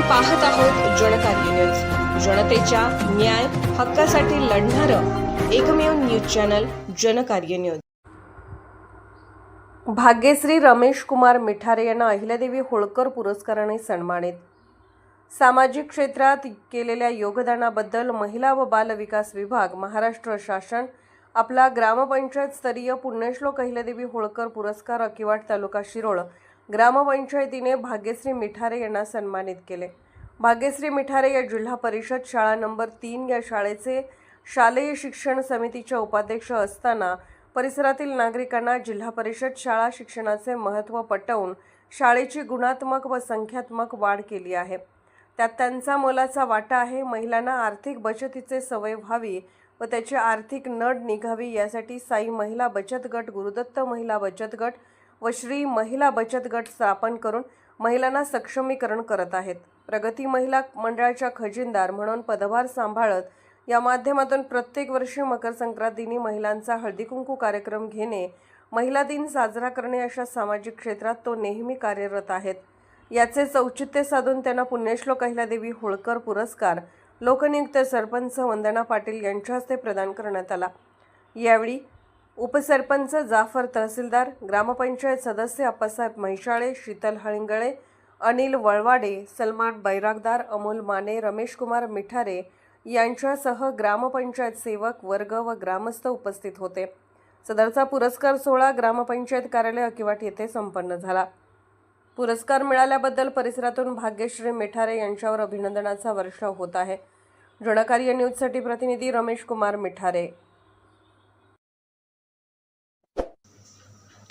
पाहत आहोत जनकार्य न्यूज जनतेच्या न्याय हक्कासाठी लढणारं एकमेव news channel Janakarya news Bhagyashree Ramesh Kumar Mithare यांना अहिल्यादेवी होळकर पुरस्काराने सन्मानित. सामाजिक क्षेत्रात केलेल्या योगदानाबद्दल महिला व बाल विकास विभाग महाराष्ट्र शासन आपला ग्रामपंचायत स्तरीय पुण्यश्लोक अहिल्यादेवी होळकर पुरस्कार अकिवाट तालुका शिरोळ ग्रामपंचायतीने भाग्यश्री मिठारे यांना सन्मानित केले. भाग्यश्री मिठारे या जिल्हा परिषद शाळा नंबर तीन या शाळेचे शालेय शिक्षण समितीच्या उपाध्यक्ष असताना परिसरातील नागरिकांना जिल्हा परिषद शाळा शिक्षणाचे महत्त्व पटवून शाळेची गुणात्मक व संख्यात्मक वाढ केली आहे. त्यात त्यांचा मोलाचा वाटा आहे महिलांना आर्थिक बचतीचे सवय व्हावी व त्याची आर्थिक नड निघावी यासाठी साई महिला बचत गट गुरुदत्त महिला बचत गट व श्री महिला बचत गट स्थापन करून महिलांना सक्षमीकरण करत आहेत. प्रगती महिला मंडळाच्या खजिनदार म्हणून पदभार सांभाळत या माध्यमातून प्रत्येक वर्षी मकर संक्रांतीनी महिलांचा हळदीकुंकू कार्यक्रम घेणे महिला दिन साजरा करणे अशा सामाजिक क्षेत्रात तो नेहमी कार्यरत आहेत. याचे औचित्य साधून त्यांना पुण्यश्लोक अहिल्यादेवी होळकर पुरस्कार लोकनियुक्त सरपंच वंदना पाटील यांच्या हस्ते प्रदान करण्यात आला. यावेळी उपसरपंच जाफर तहसीलदार ग्रामपंचायत सदस्य अप्पासाहेब म्हैशाळे शीतल हळिंगळे अनिल वळवाडे सलमान बैरागदार अमोल माने रमेशकुमार मिठारे यांच्यासह ग्रामपंचायत सेवक वर्ग व ग्रामस्थ उपस्थित होते. सदरचा पुरस्कार सोहळा ग्रामपंचायत कार्यालय अकिवाट येथे संपन्न झाला. पुरस्कार मिळाल्याबद्दल परिसरातून भाग्यश्री मिठारे यांच्यावर अभिनंदनाचा वर्षाव होत आहे. जणकार्य न्यूजसाठी प्रतिनिधी रमेश कुमार मिठारे.